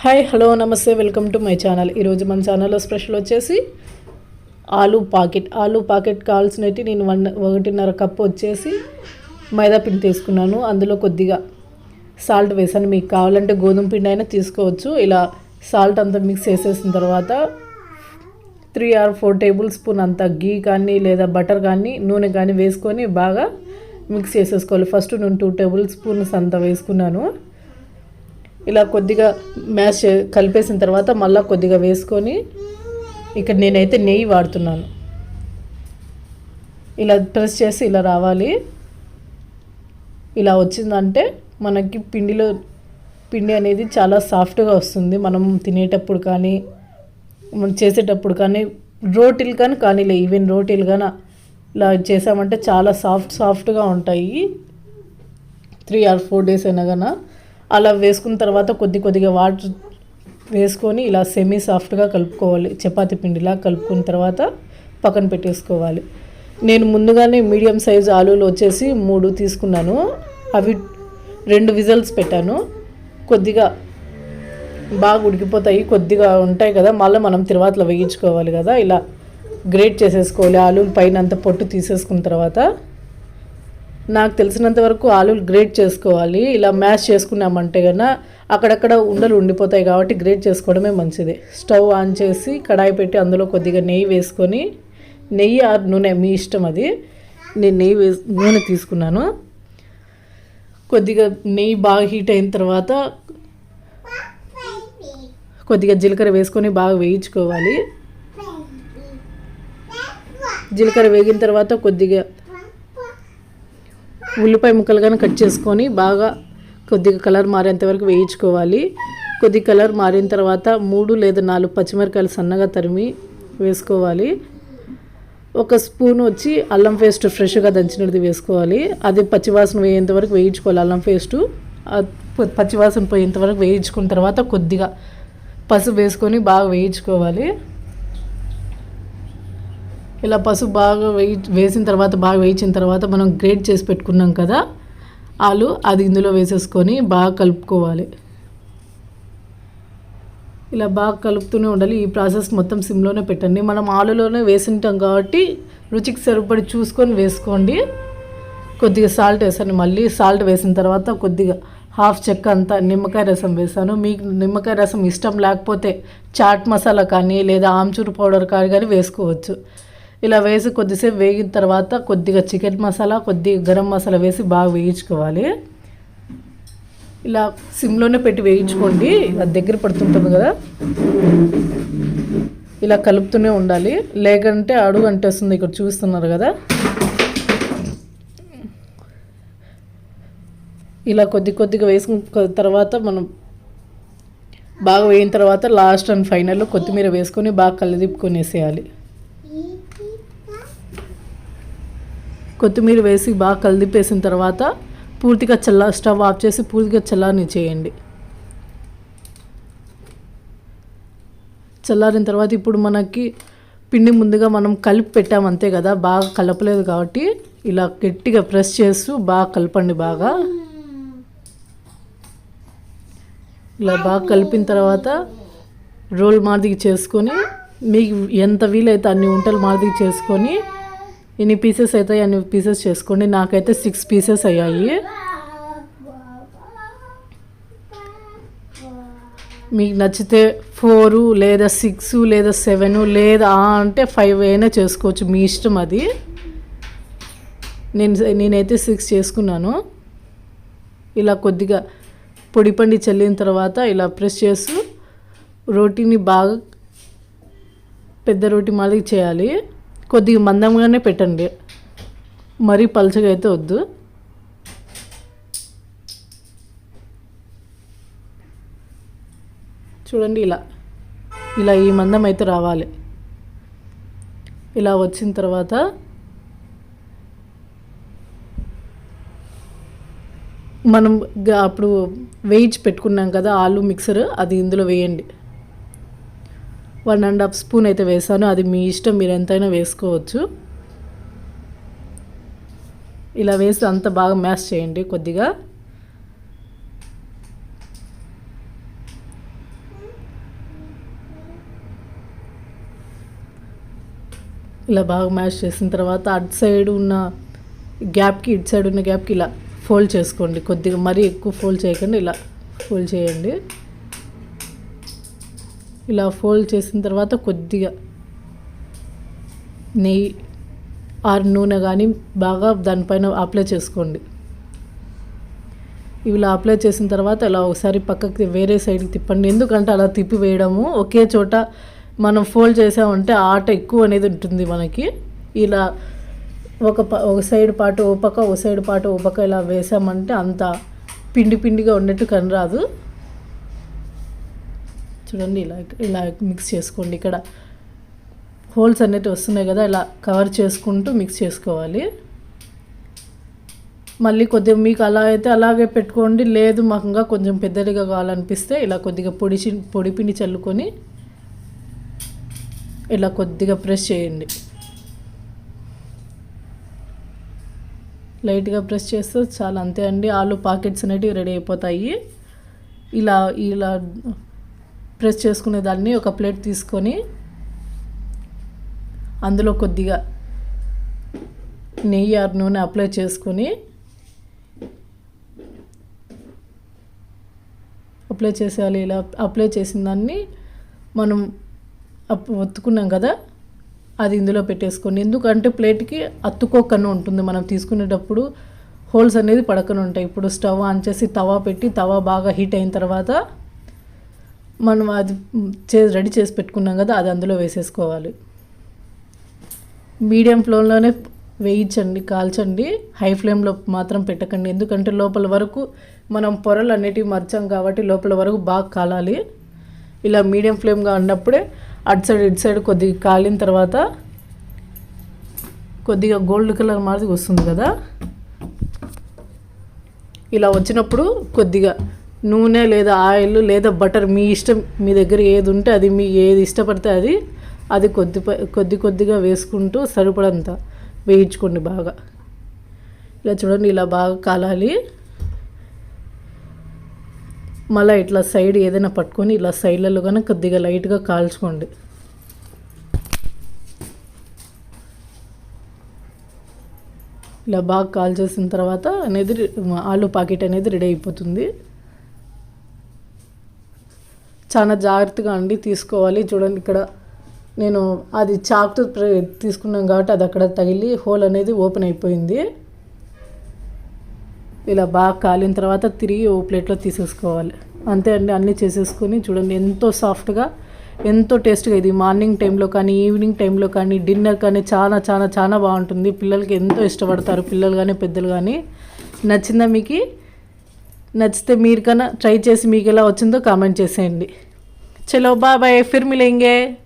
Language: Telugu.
హాయ్ హలో నమస్తే వెల్కమ్ టు మై ఛానల్. ఈరోజు మన ఛానల్లో స్పెషల్ వచ్చేసి ఆలూ పాకెట్. ఆలూ పాకెట్ కావాల్సినవి నేను వన్ ఒకటిన్నర కప్పు వచ్చేసి మైదా పిండి తీసుకున్నాను. అందులో కొద్దిగా సాల్ట్ వేసాను. మీకు కావాలంటే గోధుమ పిండి అయినా తీసుకోవచ్చు. ఇలా సాల్ట్ అంతా మిక్స్ చేసేసిన తర్వాత three or four tablespoon అంత గీ కానీ లేదా బటర్ కానీ నూనె కానీ వేసుకొని బాగా మిక్స్ చేసేసుకోవాలి. ఫస్ట్ నేను టూ టేబుల్ స్పూన్స్ అంత వేసుకున్నాను. ఇలా కొద్దిగా మ్యాష్ కలిపేసిన తర్వాత మళ్ళీ కొద్దిగా వేసుకొని ఇక్కడ నేనైతే నెయ్యి వాడుతున్నాను. ఇలా ప్రెస్ చేసి ఇలా రావాలి. ఇలా వచ్చిందంటే మనకి పిండిలో పిండి అనేది చాలా సాఫ్ట్గా వస్తుంది. మనం తినేటప్పుడు కానీ మనం చేసేటప్పుడు కానీ రోటీలు కానీ కానీలే ఈవెన్ రోటీలు కానీ ఇలా చేసామంటే చాలా సాఫ్ట్ సాఫ్ట్గా ఉంటాయి. త్రీ ఆర్ ఫోర్ డేస్ అయినా కానీ అలా వేసుకున్న తర్వాత కొద్ది కొద్దిగా వాటర్ వేసుకొని ఇలా సెమీ సాఫ్ట్గా కలుపుకోవాలి. చపాతి పిండిలా కలుపుకున్న తర్వాత పక్కన పెట్టేసుకోవాలి. నేను ముందుగానే మీడియం సైజు ఆలూలు వచ్చేసి మూడు తీసుకున్నాను. అవి రెండు విజల్స్ పెట్టాను. కొద్దిగా బాగా ఉడికిపోతాయి. కొద్దిగా ఉంటాయి కదా మళ్ళీ మనం తిరువాతలో వేయించుకోవాలి కదా. ఇలా గ్రేట్ చేసేసుకోవాలి. ఆలూలు పైన అంత పొట్టు తీసేసుకున్న తర్వాత నాకు తెలిసినంత వరకు ఆలూలు గ్రేట్ చేసుకోవాలి. ఇలా మ్యాష్ చేసుకున్నామంటే కన్నా అక్కడక్కడ ఉండలు ఉండిపోతాయి కాబట్టి గ్రేట్ చేసుకోవడమే మంచిది. స్టవ్ ఆన్ చేసి కడాయి పెట్టి అందులో కొద్దిగా నెయ్యి వేసుకొని నెయ్యి ఆర్ నూనె మీ ఇష్టం అది. నేను నెయ్యి వేసి నూనె తీసుకున్నాను. కొద్దిగా నెయ్యి బాగా హీట్ అయిన తర్వాత కొద్దిగా జీలకర్ర వేసుకొని బాగా వేయించుకోవాలి. జీలకర్ర వేగిన తర్వాత కొద్దిగా ఉల్లిపాయ ముక్కలు కానీ కట్ చేసుకొని బాగా కొద్దిగా కలర్ మారేంత వరకు వేయించుకోవాలి. కొద్ది కలర్ మారిన తర్వాత మూడు లేదా నాలుగు పచ్చిమిరకాయలు సన్నగా తరిమి వేసుకోవాలి. ఒక స్పూన్ వచ్చి అల్లం పేస్ట్ ఫ్రెష్గా దంచినది వేసుకోవాలి. అది పచ్చివాసన వేయేంతవరకు వేయించుకోవాలి అల్లం పేస్ట్. పచ్చివాసన పోయేంత వరకు వేయించుకున్న తర్వాత కొద్దిగా పసుపు వేసుకొని బాగా వేయించుకోవాలి. ఇలా పసుపు బాగా వేయి వేసిన తర్వాత బాగా వేయించిన తర్వాత మనం గ్రేట్ చేసి పెట్టుకున్నాం కదా ఆలు అది ఇందులో వేసేసుకొని బాగా కలుపుకోవాలి. ఇలా బాగా కలుపుతూనే ఉండాలి. ఈ ప్రాసెస్ మొత్తం సిమ్లోనే పెట్టండి. మనం ఆలులోనే వేసింటాం కాబట్టి రుచికి సరిపడి చూసుకొని వేసుకోండి. కొద్దిగా సాల్ట్ వేసాను. మళ్ళీ సాల్ట్ వేసిన తర్వాత కొద్దిగా హాఫ్ చెక్క అంతా నిమ్మకాయ రసం వేసాను. మీకు నిమ్మకాయ రసం ఇష్టం లేకపోతే చాట్ మసాలా కానీ లేదా ఆమ్చూర్ పౌడర్ కానీ కానీ వేసుకోవచ్చు. ఇలా వేసి కొద్దిసేపు వేగిన తర్వాత కొద్దిగా చికెన్ మసాలా కొద్దిగా గరం మసాలా వేసి బాగా వేయించుకోవాలి. ఇలా సిమ్లోనే పెట్టి వేయించుకోండి. ఇలా దగ్గర పడుతుంటుంది కదా. ఇలా కలుపుతూనే ఉండాలి. లేకంటే అడుగు అంటేస్తుంది. ఇక్కడ చూస్తున్నారు కదా. ఇలా కొద్ది కొద్దిగా వేసుకున్న తర్వాత మనం బాగా వేయిన తర్వాత లాస్ట్ అండ్ ఫైనల్లో కొత్తిమీర వేసుకొని బాగా కలదిప్పుకొని కొత్తిమీర వేసి బాగా కలిదిప్పేసిన తర్వాత పూర్తిగా చల్ల స్టవ్ ఆఫ్ చేసి పూర్తిగా చల్లారని చేయండి చల్లారిన తర్వాత ఇప్పుడు మనకి పిండి ముందుగా మనం కలిపి పెట్టాం అంతే కదా బాగా కలపలేదు కాబట్టి ఇలా గట్టిగా ప్రెస్ చేస్తూ బాగా కలపండి బాగా. ఇలా బాగా కలిపిన తర్వాత రోల్ మాదిరి చేసుకొని మీకు ఎంత వీలైతే అన్ని వంటలు మాదిరి చేసుకొని ఎన్ని పీసెస్ అవుతాయి అన్ని పీసెస్ చేసుకోండి. నాకైతే సిక్స్ పీసెస్ అయ్యాయి. మీకు నచ్చితే ఫోరు లేదా సిక్స్ లేదా సెవెన్ లేదా అంటే ఫైవ్ అయినా చేసుకోవచ్చు. మీ ఇష్టం అది. నేను నేనైతే సిక్స్ చేసుకున్నాను. ఇలా కొద్దిగా పొడి పండి చల్లిన తర్వాత ఇలా ప్రెస్ చేస్తూ రోటీని బాగా పెద్ద రోటీ మాదిరి చేయాలి. కొద్దిగా మందంగానే పెట్టండి. మరీ పలుచగా అయితే వద్దు. చూడండి ఇలా. ఇలా ఈ మందం అయితే రావాలి. ఇలా వచ్చిన తర్వాత మనం అప్పుడు వేయించి పెట్టుకున్నాం కదా ఆలు మిక్సర్ అది ఇందులో వేయండి. వన్ అండ్ హాఫ్ స్పూన్ అయితే వేసాను. అది మీ ఇష్టం మీరు ఎంతైనా వేసుకోవచ్చు. ఇలా వేసి అంత బాగా మ్యాష్ చేయండి కొద్దిగా. ఇలా బాగా మ్యాష్ చేసిన తర్వాత అటు సైడ్ ఉన్న గ్యాప్కి ఇటు సైడ్ ఉన్న గ్యాప్కి ఇలా ఫోల్డ్ చేసుకోండి. కొద్దిగా మరీ ఎక్కువ ఫోల్డ్ చేయకుండా ఇలా ఫోల్డ్ చేయండి. ఇలా ఫోల్డ్ చేసిన తర్వాత కొద్దిగా నెయ్యి ఆరు నూనె కానీ బాగా దానిపైన అప్లై చేసుకోండి. ఇలా అప్లై చేసిన తర్వాత ఇలా ఒకసారి పక్కకి వేరే సైడ్కి తిప్పండి. ఎందుకంటే అలా తిప్పి వేయడము ఒకే చోట మనం ఫోల్డ్ చేసామంటే ఆట ఎక్కువ అనేది ఉంటుంది మనకి. ఇలా ఒక ప ఒక సైడ్ పాటు ఓ పక్క ఒక సైడ్ పాటు ఓ పక్క ఇలా వేసామంటే అంత పిండి పిండిగా ఉన్నట్టు కనరాదు. చూడండి ఇలా ఇలా మిక్స్ చేసుకోండి. ఇక్కడ హోల్స్ అనేవి వస్తున్నాయి కదా ఇలా కవర్ చేసుకుంటూ మిక్స్ చేసుకోవాలి. మళ్ళీ కొద్దిగా మీకు అలా అయితే అలాగే పెట్టుకోండి. లేదు మాకు ఇంకా కొంచెం పెద్దదిగా కావాలనిపిస్తే ఇలా కొద్దిగా పొడి చి- పొడి పిండి చల్లుకొని ఇలా కొద్దిగా ప్రెస్ చేయండి. లైట్గా ప్రెస్ చేస్తే చాలా అంతే అండి. ఆలు పాకెట్స్ అనేటివి రెడీ అయిపోతాయి. ఇలా ఇలా ప్రెస్ చేసుకునే దాన్ని ఒక ప్లేట్ తీసుకొని అందులో కొద్దిగా నెయ్యి ఆరు నూనె అప్లై చేసుకొని అప్లై చేసేయాలి. ఇలా అప్లై చేసిన దాన్ని మనం ఒత్తుకున్నాం కదా అది ఇందులో పెట్టేసుకోండి. ఎందుకంటే ప్లేట్కి అత్తుకోకుండా ఉంటుంది. మనం తీసుకునేటప్పుడు హోల్స్ అనేది పడకుండా ఉంటాయి. ఇప్పుడు స్టవ్ ఆన్ చేసి తవా పెట్టి తవా బాగా హీట్ అయిన తర్వాత మనం అది చే రెడీ చేసి పెట్టుకున్నాం కదా అది అందులో వేసేసుకోవాలి. మీడియం ఫ్లేమ్లోనే వేయించండి కాల్చండి. హై ఫ్లేమ్లో మాత్రం పెట్టకండి. ఎందుకంటే లోపల వరకు మనం పొరలు అనేటివి మర్చాం కాబట్టి లోపల వరకు బాగా కాలాలి. ఇలా మీడియం ఫ్లేమ్గా ఉన్నప్పుడే అటు సైడ్ ఇటు సైడ్ కొద్దిగా కాలిన తర్వాత కొద్దిగా గోల్డ్ కలర్ మాదిరి వస్తుంది కదా. ఇలా వచ్చినప్పుడు కొద్దిగా నూనె లేదా ఆయిల్ లేదా బటర్ మీ ఇష్టం మీ దగ్గర ఏది ఉంటే అది మీ ఏది ఇష్టపడితే అది అది కొద్ది కొద్ది కొద్దిగా వేసుకుంటూ సరిపడంత వేయించుకోండి బాగా. ఇలా చూడండి ఇలా బాగా కాలాలి. మళ్ళీ ఇట్లా సైడ్ ఏదైనా పట్టుకొని ఇలా సైడ్లలో కానీ కొద్దిగా లైట్గా కాల్చుకోండి. ఇలా బాగా కాల్చేసిన తర్వాత అనేది ఆలు పాకెట్ అనేది రెడీ అయిపోతుంది. చాలా జాగ్రత్తగా అండి తీసుకోవాలి. చూడండి ఇక్కడ నేను అది చాక్తో తీసుకున్నాం కాబట్టి అది అక్కడ తగిలి హోల్ అనేది ఓపెన్ అయిపోయింది. ఇలా బాగా కాలిన తర్వాత తిరిగి ఓ ప్లేట్లో తీసేసుకోవాలి. అంతే అండి అన్నీ చేసేసుకొని చూడండి ఎంతో సాఫ్ట్గా ఎంతో టేస్ట్గా ఇది మార్నింగ్ టైంలో కానీ ఈవినింగ్ టైంలో కానీ డిన్నర్ కానీ చాలా చాలా చాలా బాగుంటుంది. పిల్లలకి ఎంతో ఇష్టపడతారు పిల్లలు కానీ పెద్దలు కానీ. నచ్చిందా మీకు? నచ్చితే మీరు కన్నా ట్రై చేసి మీకు ఎలా వచ్చిందో కామెంట్ చేసేయండి. చలో బాయ్ బాయ్ ఫిర్ మిలేంగే